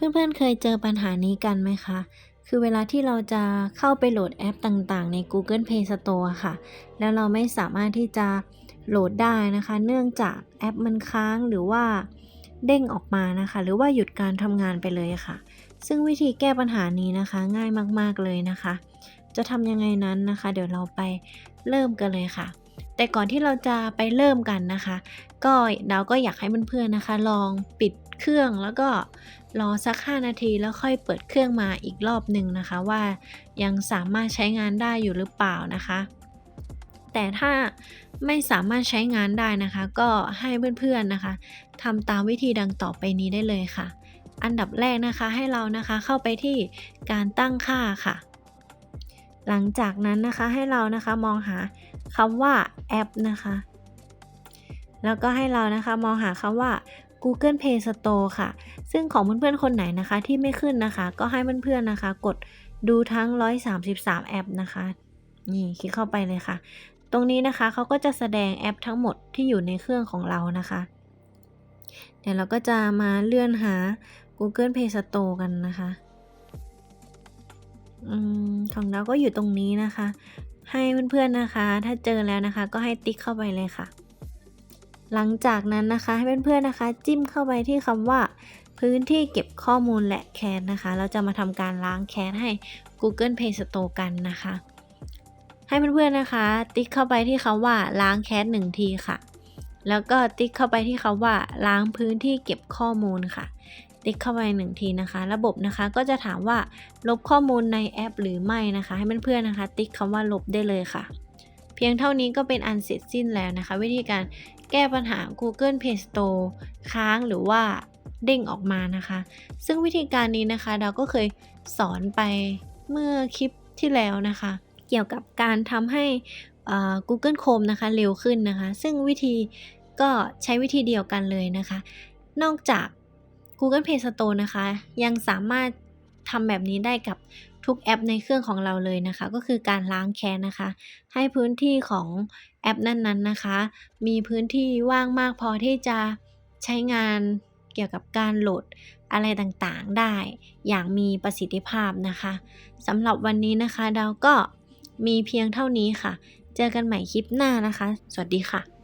เพื่อนๆเคยเจอปัญหานี้กันไหมคะ คือเวลาที่เราจะเข้าไปโหลดแอปต่างๆ ใน Google Play Store ค่ะ แล้วเราไม่สามารถที่จะโหลดได้นะคะ เนื่องจากแอปมันค้างหรือว่าเด้งออกมานะคะ หรือว่าหยุดการทำงานไปเลยค่ะ ซึ่งวิธีแก้ปัญหานี้นะคะ ง่ายมากๆเลยนะคะ จะทำยังไงนั้นนะคะ เดี๋ยวเราไปเริ่มกันเลยค่ะ แต่ก่อนที่เราจะไปเริ่มกันนะคะ ก็ดาวก็อยากให้เพื่อนๆนะคะ ลองปิดเครื่องแล้วก็ รอสัก 5 นาทีแล้วค่อยเปิดเครื่องมาอีกรอบหนึ่งนะคะ ว่ายังสามารถใช้งานได้อยู่หรือเปล่านะคะ แต่ถ้าไม่สามารถใช้งานได้นะคะ ก็ให้เพื่อนๆนะคะทำตามวิธีดังต่อไปนี้ได้เลยค่ะ อันดับแรกนะคะให้เรานะคะเข้าไปที่การตั้งค่าค่ะ หลังจากนั้นนะคะให้เรานะคะมองหาคำว่าแอปนะคะแล้วก็ให้เรานะคะมองหาคำว่า Google Play Store ค่ะ ซึ่งของเพื่อนๆคนไหนนะคะที่ไม่ขึ้นนะคะ ก็ให้เพื่อนๆนะคะ กดดูทั้ง 133 แอปนะคะ นี่คลิกเข้าไปเลยค่ะ ตรงนี้นะคะเขาก็จะแสดงแอปทั้งหมดที่อยู่ในเครื่องของเรานะคะ เดี๋ยวเราก็จะมาเลื่อนหา Google Play Store กันนะคะอของเราก็อยู่ตรงนี้นะคะ ให้เพื่อนๆนะคะ ถ้าเจอแล้วนะคะ ก็ให้ติ๊กเข้าไปเลยค่ะ หลังจากนั้นนะคะให้เพื่อนๆนะคะ จิ้มเข้าไปที่คำว่า พื้นที่เก็บข้อมูลและแคสนะคะ เราจะมาทำการล้างแคสให้ Google Play Store กันนะคะ ให้เพื่อนๆนะคะ ติ๊กเข้าไปที่คำว่าล้างแคสหนึ่งทีค่ะ แล้วก็ติ๊กเข้าไปที่คำว่า ล้างพื้นที่เก็บข้อมูลค่ะ ติ๊กเข้าไปหนึ่งทีนะคะ ระบบนะคะก็จะถามว่าลบข้อมูลในแอป หรือไม่นะคะ ให้เพื่อนๆนะคะ ติ๊กคำว่าลบได้เลยค่ะ พียงเท่านี้ก็เป็นอันเสร็จสิ้นแล้วนะคะ วิธีการแก้ปัญหา Google Play Store ค้างหรือว่าเด้งออกมานะคะ ซึ่งวิธีการนี้นะคะเราก็เคยสอนไปเมื่อคลิปที่แล้วนะคะ เกี่ยวกับการทำให้อ่อ Google Chrome นะคะเร็วขึ้นนะคะ ซึ่งวิธีก็ใช้วิธีเดียวกันเลยนะคะ นอกจาก Google Play Store นะคะ ยังสามารถ ทำแบบนี้ได้กับทุกแอปในเครื่องของเราเลยนะคะ ก็คือการล้างแค้นนะคะ ให้พื้นที่ของแอปนั้นๆนะคะ มีพื้นที่ว่างมากพอที่จะใช้งานเกี่ยวกับการโหลดอะไรต่างๆได้ อย่างมีประสิทธิภาพนะคะสำหรับวันนี้นะคะดาวก็มีเพียงเท่านี้ค่ะ เจอกันใหม่คลิปหน้านะคะ สวัสดีค่ะ